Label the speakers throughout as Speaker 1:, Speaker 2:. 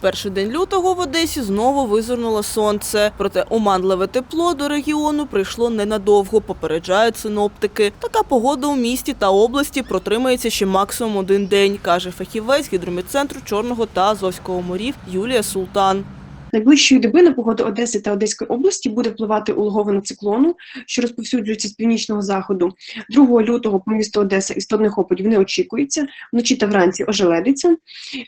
Speaker 1: Перший день лютого в Одесі знову визирнуло сонце. Проте оманливе тепло до регіону прийшло ненадовго, попереджають синоптики. Така погода у місті та області протримається ще максимум один день, каже фахівець гідромедцентру Чорного та Азовського морів Юлія Султан.
Speaker 2: Найближчої доби на погоду Одеси та Одеської області буде впливати улоговина циклону, що розповсюджується з північного заходу. 2 лютого по місту Одеса істотних опадів не очікується. Вночі та вранці ожеледиться.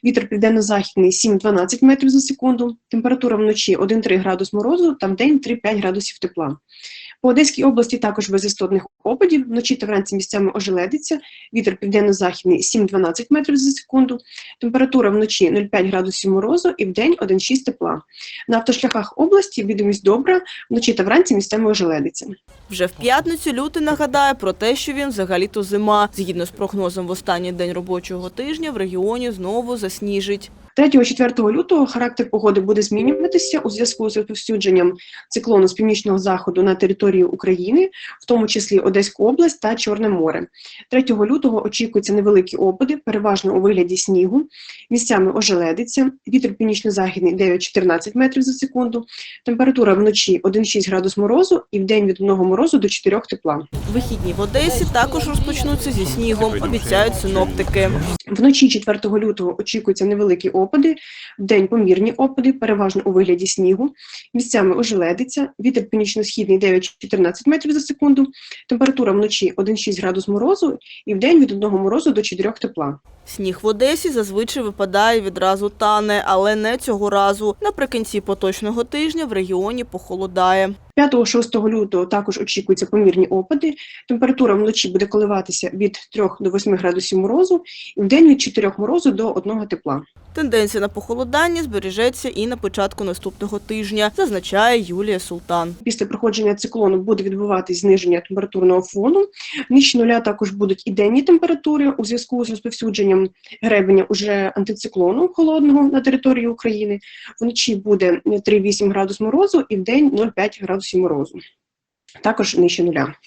Speaker 2: Вітер південно-західний 7-12 метрів за секунду. Температура вночі 1-3 градус морозу та вдень 3-5 градусів тепла. По Одеській області також без істотних опадів. Вночі та вранці місцями ожеледиться. Вітер південно-західний 7-12 метрів за секунду. Температура вночі 0,5 градусів морозу і вдень 1,6 тепла. На автошляхах області відомість добра, вночі та вранці місцями ожеледиться.
Speaker 1: Вже в п'ятницю лютий нагадає про те, що він взагалі-то зима. Згідно з прогнозом в останній день робочого тижня в регіоні знову засніжить.
Speaker 2: 3-4 лютого характер погоди буде змінюватися у зв'язку з розповсюдженням циклону з північного заходу на територію України, в тому числі Одеську область та Чорне море. 3 лютого очікуються невеликі опади, переважно у вигляді снігу. Місцями ожеледиться. Вітер північно-західний 9-14 метрів за секунду. Температура вночі 1,6 градус морозу і вдень від 1 морозу до 4 тепла.
Speaker 1: Вихідні в Одесі також розпочнуться зі снігом, обіцяють синоптики.
Speaker 2: Вночі 4 лютого очікуються невеликі опади, вдень помірні опади, переважно у вигляді снігу. Місцями ожеледиться, вітер північно-східний 9-14 метрів за секунду, температура вночі 1,6 градус морозу і вдень від 1 морозу до 4 тепла.
Speaker 1: Сніг в Одесі зазвичай випадає відразу тане, але не цього разу. Наприкінці поточного тижня в регіоні похолодає.
Speaker 2: 5-6 лютого також очікуються помірні опади. Температура вночі буде коливатися від 3 до 8 градусів морозу і вдень від 4 морозу до 1 тепла.
Speaker 1: Тенденція на похолодання збережеться і на початку наступного тижня, зазначає Юлія Султан.
Speaker 2: Після проходження циклону буде відбуватись зниження температурного фону. Нижче нуля також будуть і денні температури у зв'язку з розповсюдженням гребеня уже антициклону холодного на території України. Вночі буде 3,8 градус морозу і вдень 0,5 градусів морозу. Також нижче нуля.